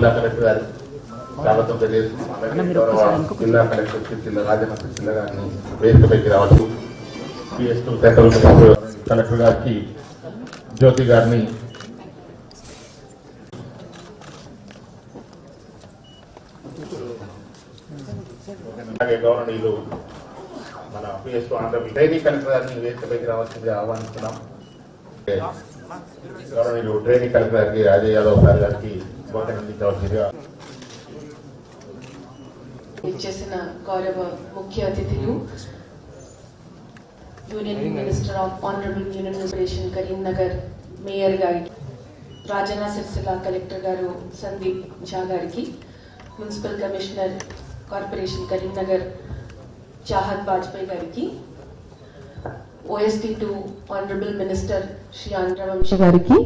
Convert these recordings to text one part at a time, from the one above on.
జిల్లా కలెక్టర్ గారు స్వాగతం తెలియజేస్తున్నాం అలాగే గౌరవ జిల్లా కలెక్టర్ సిరిసిల్ల రాజన్న సిరిసిల్ల గారిని వేదికపైకి రావచ్చు పిఎస్ టూ సెంట్రల్ కలెక్టర్ గారికి జ్యోతి గారిని అలాగే గౌరవనీయులు మన PS to Andhra dairy collector గారిని వేదికపైకి రావాల్సిందిగా ఆహ్వానిస్తున్నాం గౌరవనీయులు ట్రైనింగ్ కలెక్టర్ గారికి అజయ్ యాదవ్ సార్ గారికి చేసిన అందించవలసిందిగా ఇచ్చేసిన గౌరవ ముఖ్య అతిథులు union minister of honourable union administration Karimnagar mayor గారికి రాజన్న సిరిసిల్ల కలెక్టర్ గారు సందీప్ ఝా గారికి municipal commissioner corporation Karimnagar Chahat Vajpayee గారికి OSD to honourable minister Shri Andhravamshi గారికి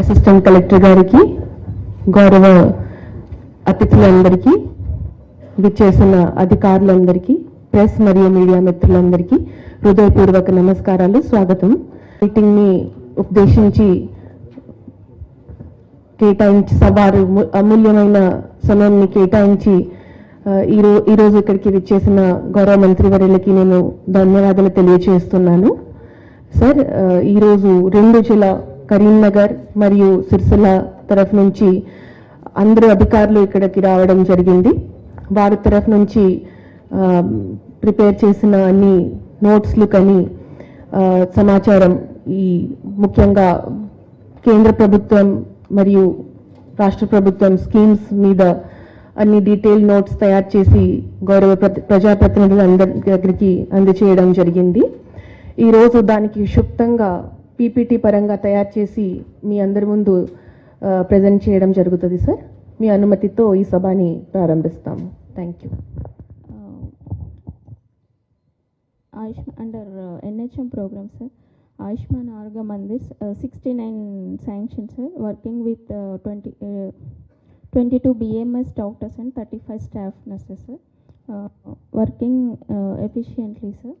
అసిస్టెంట్ కలెక్టర్ గారికి గౌరవ అతిథులందరికీ విచ్చేసిన అధికారులందరికీ ప్రెస్ మరియు మీడియా మిత్రులందరికీ హృదయపూర్వక నమస్కారాలు స్వాగతం. మీటింగ్ని ఉద్దేశించి కేటాయించి సవారు అమూల్యమైన సమయాన్ని కేటాయించి ఈరో ఈ రోజు ఇక్కడికి విచ్చేసిన గౌరవ మంత్రివర్యులకి నేను ధన్యవాదాలు తెలియజేస్తున్నాను సార్ ఈరోజు రెండు జిల్లా కరీంనగర్ మరియు సిరిసిల్ల తరఫు నుంచి అందరూ అధికారులు ఇక్కడికి రావడం జరిగింది. వారి తరఫు నుంచి ప్రిపేర్ చేసిన అన్ని నోట్స్లు కానీ సమాచారం ఈ ముఖ్యంగా కేంద్ర ప్రభుత్వం మరియు రాష్ట్ర ప్రభుత్వం స్కీమ్స్ మీద అన్ని డీటెయిల్ నోట్స్ తయారు చేసి గౌరవ ప్రతి- ప్రజాప్రతినిధులు అందరి దగ్గరికి అందజేయడం జరిగింది. ఈరోజు దానికి క్షుప్తంగా పీపీటీ పరంగా తయారు చేసి మీ అందరి ముందు ప్రజెంట్ చేయడం జరుగుతుంది సార్ మీ అనుమతితో ఈ సభాని ప్రారంభిస్తాము. Thank you Ayushman under NHM programme sir Ayushman Arogya Mandir sixty nine sanction sir working with twenty twenty two BMS doctors and thirty five staff nurses sir working efficiently sir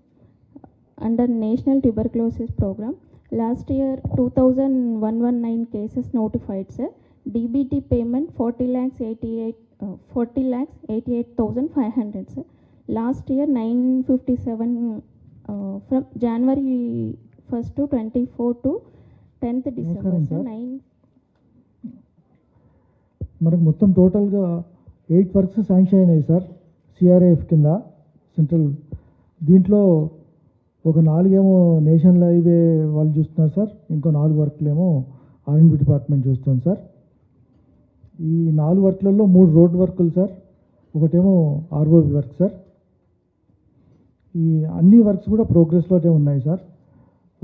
under national tuberculosis programme last year two thousand one one nine cases notified sir DBT payment forty lakhs eighty eight forty lakhs eighty eight thousand five hundred sir last year nine fifty seven from January first twenty four to tenth December sir nine మనకు మొత్తం టోటల్గా eight works sanction అయినాయి sir CRIF కింద central దీంట్లో ఒక నాలుగేమో national highway వాళ్ళు చూస్తున్నారు sir. ఇంకో నాలుగు వర్క్లేమో ఆర్ఎండ్బి డిపార్ట్మెంట్ చూస్తుంది సార్. ఈ నాలుగు వర్క్లలో మూడు రోడ్ వర్కులు సార్. ఒకటేమో ఆర్ఓబి వర్క్ సార్. ఈ అన్ని వర్క్స్ కూడా ప్రోగ్రెస్లోనే ఉన్నాయి సార్.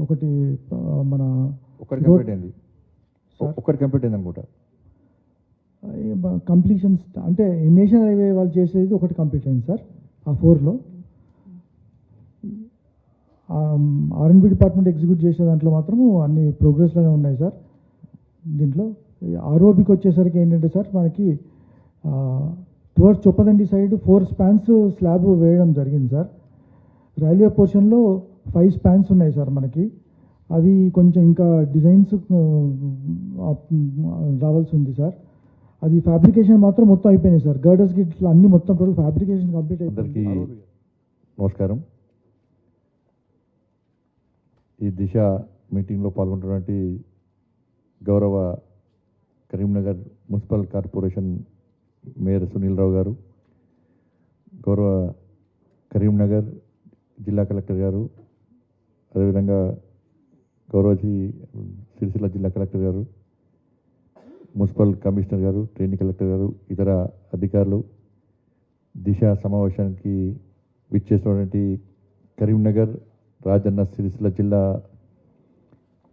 ఒకటి మన ఒకటి రోడ్- కంప్లీట్ అయింది. సార్. ఒకటి కంప్లీట్ అయింది అనుకుంటా. కంప్లీషన్స్ అంటే నేషనల్ హైవే వాళ్ళు చేసేది ఒకటి కంప్లీట్ అయింది సార్. ఆ ఫోర్లో. ఆర్ఎన్బి డిపార్ట్మెంట్ ఎగ్జిక్యూట్ చేసే దాంట్లో మాత్రము అన్ని ప్రోగ్రెస్లోనే ఉన్నాయి సార్. దీంట్లో ఆర్ఓబికి వచ్చేసరికి ఏంటంటే సార్ మనకి towards Choppadandi side four spans slab వేయడం జరిగింది సార్. రైల్వే పోర్షన్లో ఫైవ్ స్పాన్స్ ఉన్నాయి సార్ మనకి. అవి కొంచెం ఇంకా డిజైన్స్ రావాల్సి ఉంది సార్. అది ఫ్యాబ్రికేషన్ మాత్రం మొత్తం అయిపోయినాయి సార్. గర్డర్స్ గిట్లా అన్ని మొత్తం టోటల్ ఫ్యాబ్రికేషన్ కంప్లీట్ అయిపోయింది. నమస్కారం. ఈ దిశ మీటింగ్లో పాల్గొంటున్నటువంటి గౌరవ Karimnagar municipal corporation mayor Sunil Rao గారు గౌరవ కరీంనగర్ జిల్లా కలెక్టర్ గారు అదేవిధంగా గౌరవజీ సిరిసిల్ల జిల్లా కలెక్టర్ గారు మున్సిపల్ కమిషనర్ గారు ట్రైనింగ్ కలెక్టర్ గారు ఇతర అధికారులు దిశ సమావేశానికి విచ్చేసినటువంటి కరీంనగర్ రాజన్న సిరిసిల్ల జిల్లా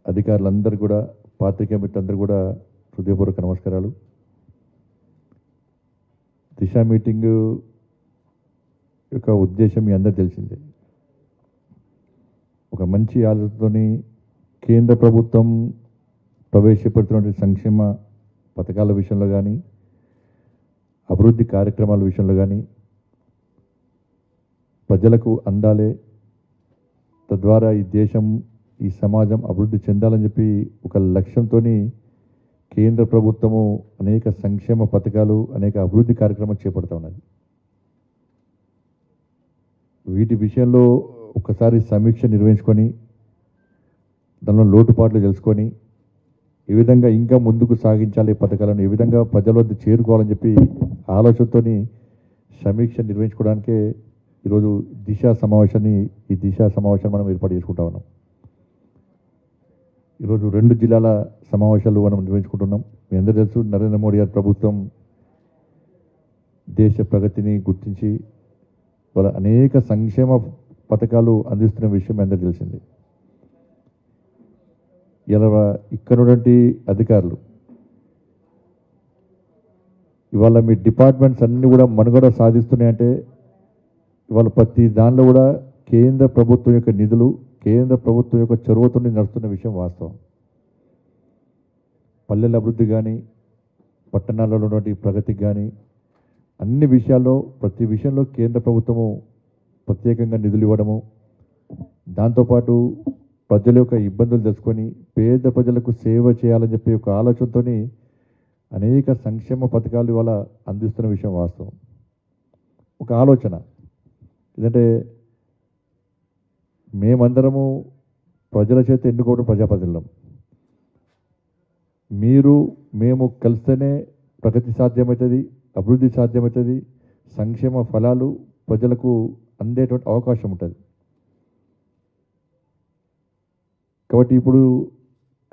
అధికారులందరూ కూడా పాత్రికేయ మిత్రులందరూ కూడా హృదయపూర్వక నమస్కారాలు. దిశ మీటింగు యొక్క ఉద్దేశం మీ అందరు తెలిసిందే. ఒక మంచి ఆలోచనతోని కేంద్ర ప్రభుత్వం ప్రవేశపెడుతున్నటువంటి సంక్షేమ పథకాల విషయంలో కానీ అభివృద్ధి కార్యక్రమాల విషయంలో కానీ ప్రజలకు అందాలే తద్వారా ఈ దేశం ఈ సమాజం అభివృద్ధి చెందాలని చెప్పి ఒక లక్ష్యంతో కేంద్ర ప్రభుత్వము అనేక సంక్షేమ పథకాలు అనేక అభివృద్ధి కార్యక్రమాలు చేపడుతూ ఉన్నది. వీటి విషయంలో ఒకసారి సమీక్ష నిర్వహించుకొని దానిలో లోటుపాట్లు తెలుసుకొని ఏ విధంగా ఇంకా ముందుకు సాగించాలి పథకాలను ఏ విధంగా ప్రజల వద్ద చేరుకోవాలని చెప్పి ఆలోచనతోని సమీక్ష నిర్వహించుకోవడానికే ఈరోజు దిశ సమావేశాన్ని ఈ దిశ సమావేశాన్ని మనం ఏర్పాటు చేసుకుంటా ఉన్నాం. ఈరోజు రెండు జిల్లాల సమావేశాలు మనం నిర్వహించుకుంటున్నాం. మీ అందరూ తెలుసు నరేంద్ర మోడీ గారి ప్రభుత్వం దేశ ప్రగతిని గుర్తించి వాళ్ళ అనేక సంక్షేమ పథకాలు అందిస్తున్న విషయం మీ అందరూ తెలిసింది. ఇలా ఇక్కడ అధికారులు ఇవాళ మీ డిపార్ట్మెంట్స్ అన్నీ కూడా మనుగడ సాధిస్తున్నాయంటే ఇవాళ ప్రతి దానిలో కూడా కేంద్ర ప్రభుత్వం యొక్క నిధులు కేంద్ర ప్రభుత్వం యొక్క చొరవతోనే నడుస్తున్న విషయం వాస్తవం. పల్లెల అభివృద్ధి కానీ పట్టణాలలో ఉన్నటువంటి ప్రగతికి కానీ అన్ని విషయాల్లో ప్రతి విషయంలో కేంద్ర ప్రభుత్వము ప్రత్యేకంగా నిధులు ఇవ్వడము దాంతోపాటు ప్రజల యొక్క ఇబ్బందులు తెలుసుకొని పేద ప్రజలకు సేవ చేయాలని చెప్పి ఒక ఆలోచనతోని అనేక సంక్షేమ పథకాలు ఇవాళ అందిస్తున్న విషయం వాస్తవం. ఒక ఆలోచన. ఎందుకంటే మేమందరము ప్రజల చేత ఎన్నుకోవడం ప్రజాప్రతినిధులం. మీరు మేము కలిస్తేనే ప్రగతి సాధ్యమవుతుంది అభివృద్ధి సాధ్యమవుతుంది సంక్షేమ ఫలాలు ప్రజలకు అందేటువంటి అవకాశం ఉంటుంది. కాబట్టి ఇప్పుడు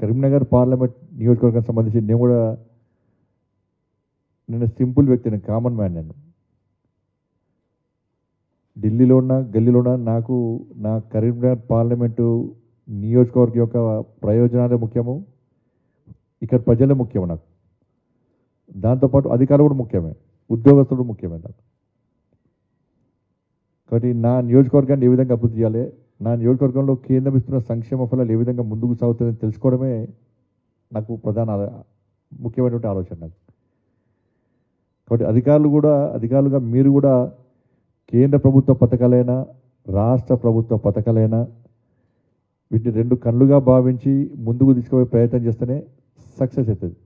కరీంనగర్ పార్లమెంట్ నియోజకవర్గానికి సంబంధించి నేను కూడా నేను సింపుల్ వ్యక్తిని కామన్ మ్యాన్ నేను. ఢిల్లీలో ఉన్న గల్లీలో ఉన్న నాకు నా కరీంనగర్ పార్లమెంటు నియోజకవర్గ యొక్క ప్రయోజనాలే ముఖ్యము. ఇక్కడ ప్రజలే ముఖ్యం నాకు. దాంతోపాటు అధికారులు కూడా ముఖ్యమే. ఉద్యోగస్తులు ముఖ్యమే నాకు. కాబట్టి నా నియోజకవర్గాన్ని ఏ విధంగా అభివృద్ధి చేయాలి? నా నియోజకవర్గంలో కేంద్రం ఇస్తున్న సంక్షేమ ఫలాలు ఏ విధంగా ముందుకు సాగుతుందని తెలుసుకోవడమే నాకు ప్రధాన ముఖ్యమైనటువంటి ఆలోచన నాకు. కాబట్టి అధికారులు కూడా అధికారులుగా మీరు కూడా కేంద్ర ప్రభుత్వ పథకాలైనా రాష్ట్ర ప్రభుత్వ పథకాలైనా వీటిని రెండు కళ్ళుగా భావించి ముందుకు తీసుకుపోయే ప్రయత్నం చేస్తేనే సక్సెస్ అవుతుంది.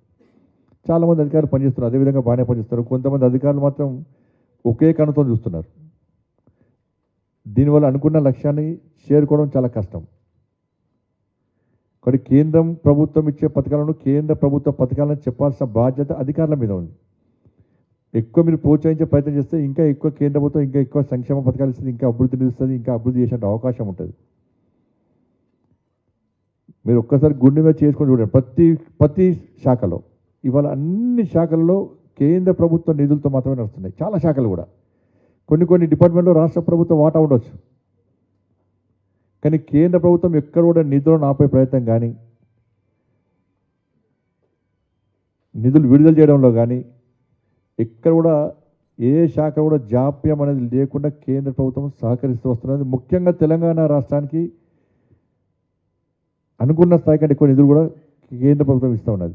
చాలామంది అధికారులు పనిచేస్తున్నారు. అదేవిధంగా బాగానే పనిచేస్తారు కొంతమంది అధికారులు మాత్రం ఒకే కణతో చూస్తున్నారు. దీనివల్ల అనుకున్న లక్ష్యాన్ని చేరుకోవడం చాలా కష్టం. కాబట్టి కేంద్రం ప్రభుత్వం ఇచ్చే పథకాలను కేంద్ర ప్రభుత్వ పథకాలను చెప్పాల్సిన బాధ్యత అధికారుల మీద ఉంది. ఎక్కువ మీరు ప్రోత్సహించే ప్రయత్నం చేస్తే ఇంకా ఎక్కువ కేంద్ర ప్రభుత్వం ఇంకా ఎక్కువ సంక్షేమ పథకాలు ఇస్తుంది ఇంకా అభివృద్ధి నిలుస్తుంది ఇంకా అభివృద్ధి చేసే అవకాశం ఉంటుంది. మీరు ఒక్కసారి గుండె మీద చేసుకొని చూడండి. ప్రతి ప్రతి శాఖలో ఇవాళ అన్ని శాఖల్లో కేంద్ర ప్రభుత్వ నిధులతో మాత్రమే నడుస్తున్నాయి. చాలా శాఖలు కూడా. కొన్ని కొన్ని డిపార్ట్మెంట్లో రాష్ట్ర ప్రభుత్వం వాటా ఉండొచ్చు. కానీ కేంద్ర ప్రభుత్వం ఎక్కడ కూడా నిధులను ఆపే ప్రయత్నం కానీ నిధులు విడుదల చేయడంలో కానీ ఇక్కడ కూడా ఏ శాఖ కూడా జాప్యం అనేది లేకుండా కేంద్ర ప్రభుత్వం సహకరిస్తూ వస్తున్నది. ముఖ్యంగా తెలంగాణ రాష్ట్రానికి అనుకున్న స్థాయి కంటే ఎక్కువ నిధులు కూడా కేంద్ర ప్రభుత్వం ఇస్తూ ఉన్నది.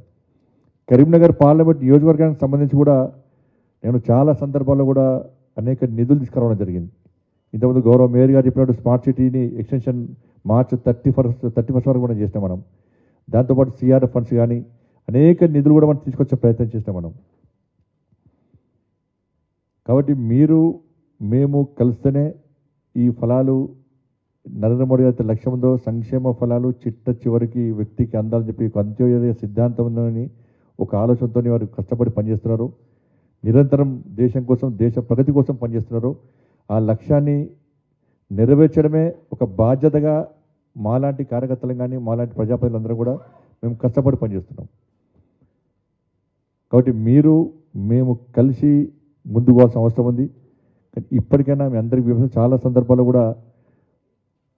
కరీంనగర్ పార్లమెంట్ నియోజకవర్గానికి సంబంధించి కూడా నేను చాలా సందర్భాల్లో కూడా అనేక నిధులు తీసుకురావడం జరిగింది. ఇంతకుముందు గౌరవ మేయర్ గారు చెప్పినట్టు స్మార్ట్ సిటీని extension March thirty first thirty first వరకు కూడా చేసినాం మనం. దాంతోపాటు సిఆర్ఎఫ్ ఫండ్స్ కానీ అనేక నిధులు కూడా మనం తీసుకొచ్చే ప్రయత్నం చేసినాం మనం. కాబట్టి మీరు మేము కలిస్తేనే ఈ ఫలాలు నరేంద్ర మోడీ గారి లక్ష్యంతో సంక్షేమ ఫలాలు చిట్ట చివరికి వ్యక్తికి అందాలని చెప్పి ఒక అంత్యోదయ సిద్ధాంతం ఒక ఆలోచనతో వారు కష్టపడి పనిచేస్తున్నారు. నిరంతరం దేశం కోసం దేశ ప్రగతి కోసం పనిచేస్తున్నారు. ఆ లక్ష్యాన్ని నెరవేర్చడమే ఒక బాధ్యతగా మాలాంటి కార్యకర్తలు కానీ మాలాంటి ప్రజాప్రతినిధులందరూ కూడా మేము కష్టపడి పనిచేస్తున్నాం. కాబట్టి మీరు మేము కలిసి ముందుకోవాల్సిన అవసరం ఉంది. కానీ ఇప్పటికైనా మీ అందరికి విమర్శ చాలా సందర్భాల్లో కూడా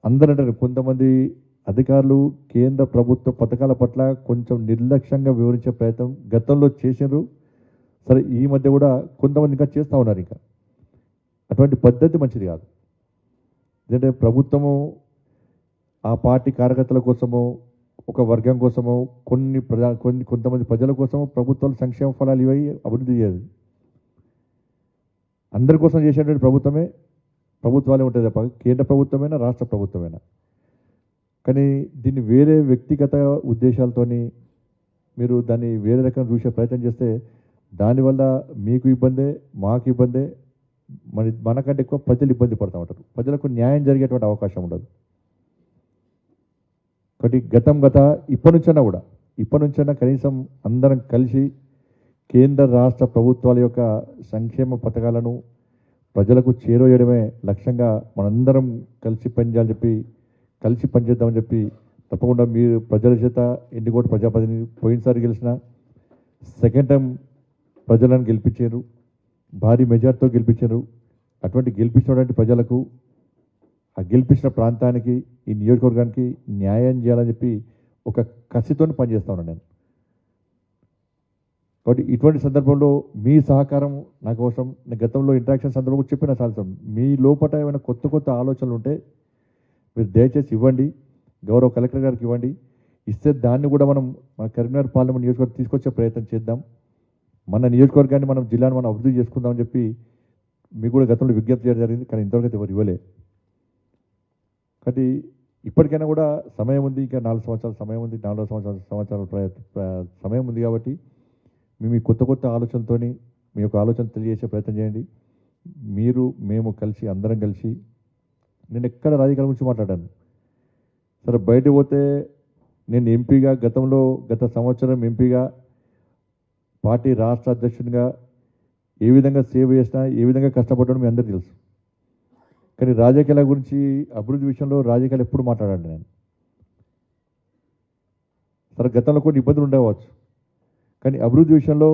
అందరూ అంటారు కొంతమంది అధికారులు కేంద్ర ప్రభుత్వ పథకాల పట్ల కొంచెం నిర్లక్ష్యంగా వివరించే ప్రయత్నం గతంలో చేసినారు సరే ఈ మధ్య కూడా కొంతమంది ఇంకా చేస్తూ ఉన్నారు ఇంకా. అటువంటి పద్ధతి మంచిది కాదు. ఎందుకంటే ప్రభుత్వము ఆ పార్టీ కార్యకర్తల కోసము ఒక వర్గం కోసము కొన్ని ప్రజా కొన్ని కొంతమంది ప్రజల కోసము ప్రభుత్వాలు సంక్షేమ ఫలాలు ఇవి అభివృద్ధి చేయదు అందరి కోసం చేసేటువంటి ప్రభుత్వమే ప్రభుత్వాలే ఉంటుంది తప్ప కేంద్ర ప్రభుత్వమైనా రాష్ట్ర ప్రభుత్వమైనా. కానీ దీన్ని వేరే వ్యక్తిగత ఉద్దేశాలతోని మీరు దాన్ని వేరే రకం చూసే ప్రయత్నం చేస్తే దానివల్ల మీకు ఇబ్బందే మాకు ఇబ్బందే మరి మనకంటే ఎక్కువ ప్రజలు ఇబ్బంది పడుతూ ఉంటారు. ప్రజలకు న్యాయం జరిగేటువంటి అవకాశం ఉండదు. కాబట్టి గతం గత ఇప్పటి నుంచైనా కూడా ఇప్పటి నుంచైనా కనీసం అందరం కలిసి కేంద్ర రాష్ట్ర ప్రభుత్వాల యొక్క సంక్షేమ పథకాలను ప్రజలకు చేరవేయడమే లక్ష్యంగా మనందరం కలిసి పనిచేయాలని చెప్పి కలిసి పనిచేద్దామని చెప్పి తప్పకుండా మీరు ప్రజల చేత ఎన్నికోటి ప్రజాప్రతినిధి పోయినసారి గెలిచిన సెకండ్ టైం ప్రజలను గెలిపించారు భారీ మెజార్టీతో గెలిపించారు. అటువంటి గెలిపించినటువంటి ప్రజలకు ఆ గెలిపించిన ప్రాంతానికి ఈ నియోజకవర్గానికి న్యాయం చేయాలని చెప్పి ఒక కసితో పనిచేస్తా ఉన్నాను నేను. కాబట్టి ఇటువంటి సందర్భంలో మీ సహకారం నా కోసం నేను గతంలో ఇంటరాక్షన్ సందర్భంలో చెప్పిన సాల్సం మీ లోపల ఏమైనా కొత్త కొత్త ఆలోచనలు ఉంటే మీరు దయచేసి ఇవ్వండి గౌరవ కలెక్టర్ గారికి ఇవ్వండి. ఇస్తే దాన్ని కూడా మనం మన కరీంనగర్ పార్లమెంట్ నియోజకవర్గం తీసుకొచ్చే ప్రయత్నం చేద్దాం. మన నియోజకవర్గాన్ని మనం జిల్లాను మనం అభివృద్ధి చేసుకుందామని చెప్పి మీకు కూడా గతంలో విజ్ఞప్తి చేయడం జరిగింది కానీ ఇంతవరకు అయితే ఎవరు ఇవ్వలే. కాబట్టి ఇప్పటికైనా కూడా సమయం ఉంది ఇంకా నాలుగు సంవత్సరాల సమయం ఉంది నాలుగు సంవత్సరాల సంవత్సరాల సమయం ఉంది కాబట్టి మేము ఈ కొత్త కొత్త ఆలోచనతోని మీ యొక్క ఆలోచన తెలియజేసే ప్రయత్నం చేయండి. మీరు మేము కలిసి అందరం కలిసి నేను ఎక్కడ రాజకీయాల గురించి మాట్లాడాను? సరే బయటకు పోతే నేను ఎంపీగా గతంలో గత సంవత్సరం ఎంపీగా పార్టీ రాష్ట్ర అధ్యక్షునిగా ఏ విధంగా సేవ చేసినా ఏ విధంగా కష్టపడ్డాను మీ అందరికీ తెలుసు. కానీ రాజకీయాల గురించి అభివృద్ధి విషయంలో రాజకీయాలు ఎప్పుడు మాట్లాడాను నేను? సరే గతంలో కొన్ని ఇబ్బందులు ఉండవచ్చు కానీ అభివృద్ధి విషయంలో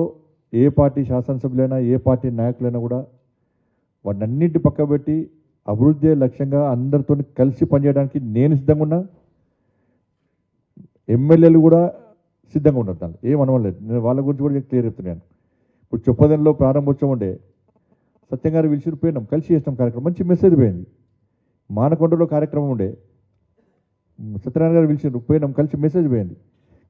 ఏ పార్టీ శాసనసభ్యులైనా ఏ పార్టీ నాయకులైనా కూడా వాటినన్నింటి పక్కబెట్టి అభివృద్ధి లక్ష్యంగా అందరితో కలిసి పనిచేయడానికి నేను సిద్ధంగా ఉన్నా. ఎమ్మెల్యేలు కూడా సిద్ధంగా ఉన్నారు దాన్ని ఏం అనవలేదు. నేను వాళ్ళ గురించి కూడా క్లియర్ చెప్తున్నాను ఇప్పుడు చొప్పదంలో ప్రారంభోత్సవం ఉండే సత్యం గారు పిలిచి పోయినాం కలిసి చేసినాం కార్యక్రమం. మంచి మెసేజ్ పోయింది. మానకొండలో కార్యక్రమం ఉండే. సత్యనారాయణ గారు పిలిచిరు పోయినాం కలిసి మెసేజ్ పోయింది.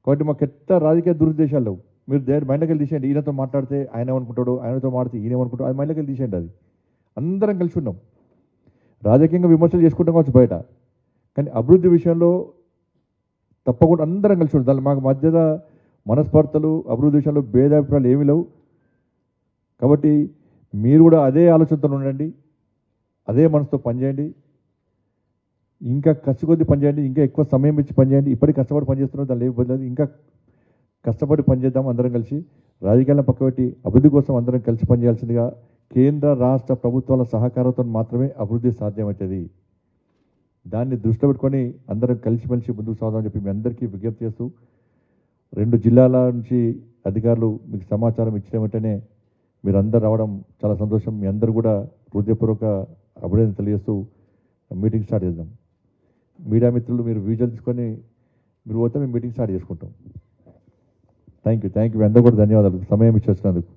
కాబట్టి మాకు ఎట్లా రాజకీయ దురుద్దేశాలు లేవు. మీరు దేని మైండ్లోకి వెళ్ళి తీసేయండి. ఈయనతో మాట్లాడితే ఆయన ఏమనుకుంటాడు ఆయనతో మాట్లాడితే ఈయన ఏమనుకుంటాడు అది మైండ్లోకి వెళ్ళి తీసేయండి అది. అందరం కలిసి ఉన్నాం. రాజకీయంగా విమర్శలు చేసుకుంటాం కావచ్చు బయట. కానీ అభివృద్ధి విషయంలో తప్పకుండా అందరం కలిసి ఉంటాం దాని మాకు మధ్య మనస్పర్ధలు అభివృద్ధి విషయంలో భేదాభిప్రాయాలు ఏమీ లేవు. కాబట్టి మీరు కూడా అదే ఆలోచనతో ఉండండి. అదే మనసుతో పనిచేయండి. ఇంకా కసికొద్ది పనిచేయండి. ఇంకా ఎక్కువ సమయం ఇచ్చి పనిచేయండి. ఇప్పటికి కష్టపడి పనిచేస్తున్నారు. దాని లేదు. ఇంకా కష్టపడి పనిచేద్దాం అందరం కలిసి రాజకీయాలను పక్కబెట్టి అభివృద్ధి కోసం అందరం కలిసి పనిచేయాల్సిందిగా కేంద్ర రాష్ట్ర ప్రభుత్వాల సహకారంతో మాత్రమే అభివృద్ధి సాధ్యమవుతుంది. దాన్ని దృష్టిలో పెట్టుకొని అందరం కలిసిమెలిసి ముందుకు సాగుదామని చెప్పి మీ అందరికీ విజ్ఞప్తి చేస్తూ రెండు జిల్లాల నుంచి అధికారులు మీకు సమాచారం ఇచ్చిన వెంటనే మీరు అందరు రావడం చాలా సంతోషం. మీ అందరు కూడా హృదయపూర్వక అభినందన తెలియజేస్తూ మీటింగ్ స్టార్ట్ చేద్దాం. మీడియా మిత్రులు మీరు విజువల్ తీసుకొని మీరు పోతే మేము మీటింగ్ స్టార్ట్ చేసుకుంటాం. థ్యాంక్ యూ థ్యాంక్ యూ అందరూ కూడా ధన్యవాదాలు. సమయం ఇచ్చి వచ్చినందుకు